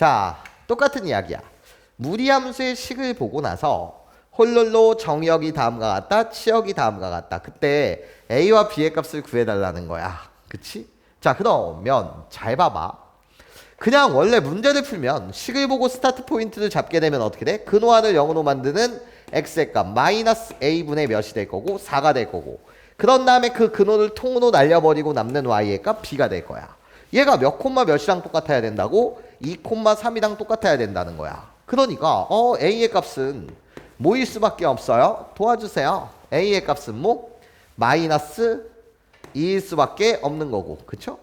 자, 똑같은 이야기야. 무리함수의 식을 보고 나서 홀룰로 정역이 다음과 같다, 치역이 다음과 같다. 그때 A와 B의 값을 구해달라는 거야. 그치? 자, 그러면 잘 봐봐. 그냥 원래 문제를 풀면 식을 보고 스타트 포인트를 잡게 되면 어떻게 돼? 근호환을 0으로 만드는 x의 값 마이너스 a분의 몇이 될 거고 4가 될 거고 그런 다음에 그 근호를 통으로 날려버리고 남는 y의 값 b가 될 거야. 얘가 몇 콤마 몇이랑 똑같아야 된다고? 2 콤마 3이랑 똑같아야 된다는 거야. 그러니까 어 a의 값은 뭐일 수밖에 없어요? 도와주세요. a의 값은 뭐? 마이너스 2일 수밖에 없는 거고 그쵸?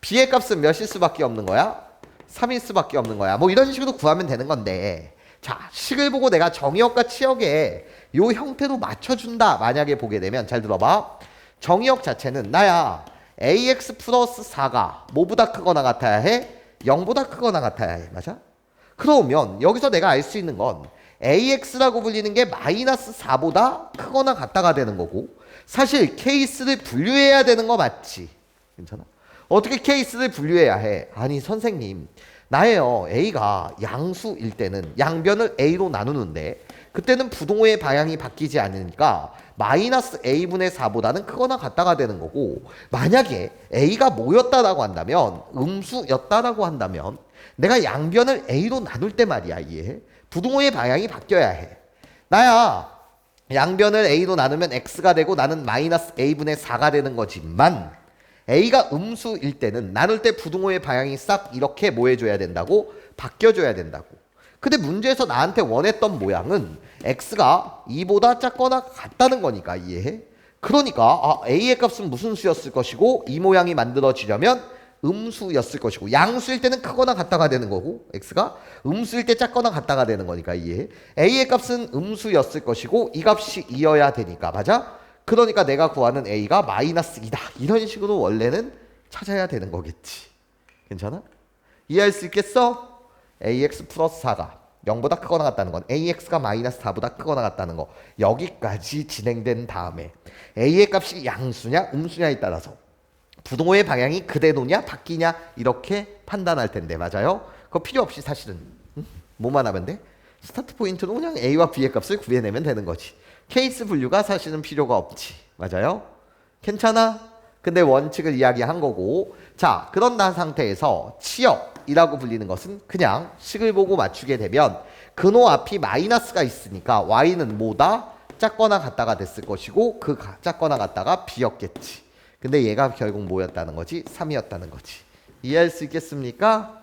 b의 값은 몇일 수밖에 없는 거야? 3일 수밖에 없는 거야. 뭐 이런 식으로 구하면 되는 건데 자 식을 보고 내가 정의역과 치역에 요 형태로 맞춰준다 만약에 보게 되면 잘 들어봐 정의역 자체는 나야 ax 플러스 4가 뭐보다 크거나 같아야 해? 0보다 크거나 같아야 해 맞아? 그러면 여기서 내가 알 수 있는 건 AX라고 불리는 게 마이너스 4보다 크거나 같다가 되는 거고 사실 케이스를 분류해야 되는 거 맞지? 괜찮아? 어떻게 케이스를 분류해야 해? 아니 선생님 나예요. A가 양수일 때는 양변을 A로 나누는데 그때는 부동호의 방향이 바뀌지 않으니까 마이너스 A분의 4보다는 크거나 같다가 되는 거고 만약에 A가 뭐였다라고 한다면 음수였다라고 한다면 내가 양변을 A로 나눌 때 말이야 이해 부동호의 방향이 바뀌어야 해. 나야 양변을 A로 나누면 X가 되고 나는 마이너스 A분의 4가 되는 거지만 A가 음수일 때는 나눌 때 부등호의 방향이 싹 이렇게 뭐 해줘야 된다고? 바뀌어줘야 된다고. 근데 문제에서 나한테 원했던 모양은 X가 2보다 작거나 같다는 거니까 이해해? 그러니까 아, A의 값은 무슨 수였을 것이고 이 모양이 만들어지려면 음수였을 것이고 양수일 때는 크거나 같다가 되는 거고 X가 음수일 때 작거나 같다가 되는 거니까 이해해? A의 값은 음수였을 것이고 이 값이 2여야 되니까 맞아? 그러니까 내가 구하는 A가 마이너스 2다. 이런 식으로 원래는 찾아야 되는 거겠지. 괜찮아? 이해할 수 있겠어? AX 플러스 4가 0보다 크거나 같다는 건 AX가 마이너스 4보다 크거나 같다는 거 여기까지 진행된 다음에 A의 값이 양수냐 음수냐에 따라서 부동호의 방향이 그대로냐 바뀌냐 이렇게 판단할 텐데 맞아요? 그거 필요 없이 사실은 응? 뭐만 하면 돼? 스타트 포인트로 그냥 A와 B의 값을 구해내면 되는 거지. 케이스 분류가 사실은 필요가 없지. 맞아요? 괜찮아? 근데 원칙을 이야기한 거고. 자, 그런 나 상태에서 치역이라고 불리는 것은 그냥 식을 보고 맞추게 되면 근호 앞이 마이너스가 있으니까 y는 뭐다? 작거나 같다가 됐을 것이고 그 가- 작거나 같다가 b였겠지. 근데 얘가 결국 뭐였다는 거지? 3이었다는 거지. 이해할 수 있겠습니까?